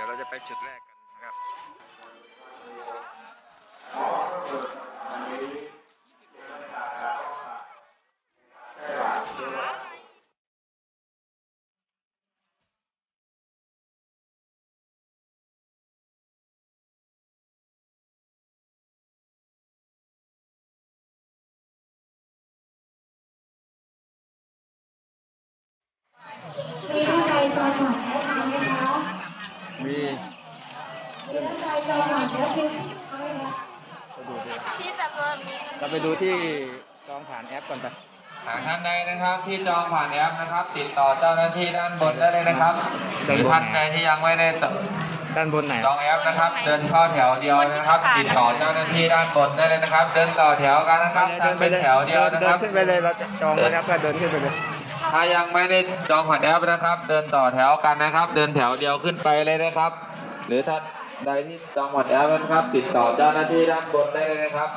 ดี๋ยวเราจะไปจุดแรก เราไปดูที่จองผ่านแอปก่อนไปหากท่านใดนะครับที่จองผ่านแอปนะครับ ติดต่อเจ้าหน้าที่ด้านบนได้เลยนะครับหรือท่านใดที่ยังไม่ได้ตด้านบนไหนจองแอปนะครับ เดินเข้าแถวเดียวนะครับ ติดต่อเจ้าหน้าที่ด้านบนได้เลยนะครับ เดินต่อแถวกันนะครับเดิทางเป็นแถวเดียวนะเดิครับขึ้นไปเลยเราจะจองไว้แล้วก็เดินขึ้นไปเลยถ้ายังไม่ได้จองผ่านแอปนะครับ เดินต่อแถวกันนะครับ เดินแถวเดียวขึ้นไปเลยนะครับ หรือท่าน ใดที่จองหวัดแอปนะครับ ติดต่อเจ้าหน้าที่ด้านบนได้เลยนะครับ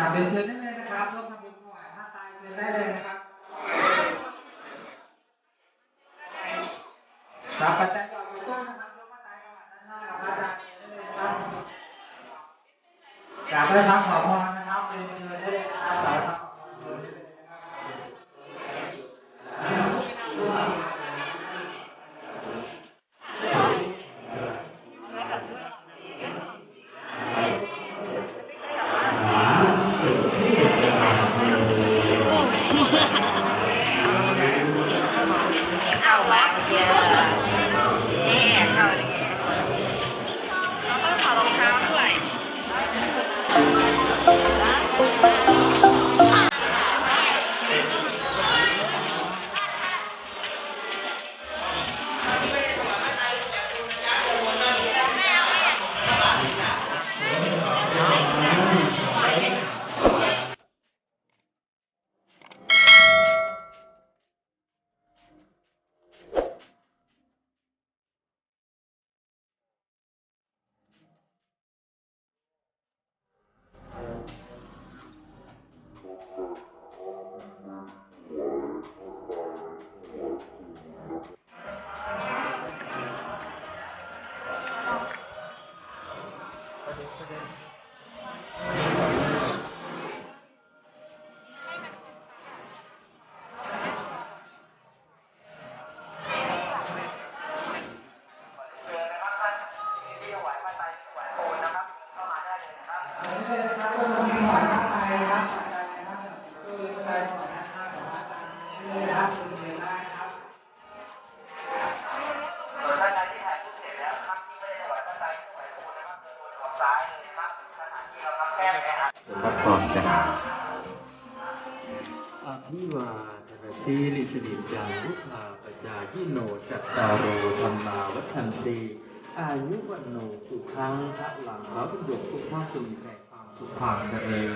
อยากเป็นเชิญได้เลยนะครับร่วมทำบุญถวายผ้าไตรเชิญได้เลยนะครับ together. พร้อมจันอภิวาทนตีลิสนิจังวุฒาปจายิโนจัตตารโรธรรมาวัชันตีอายุวันโนสุขังพระหลังแล้วประโยชน์ทุกภาคส่แต่ความสุขความเจริญ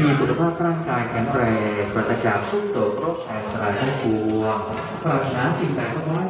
มีสุขภาพร่างกายแข็งแรงปราศจากทุกโรคโรคภัยสลายทั้งปวงปรารถนาสิ่งใดก็ไม่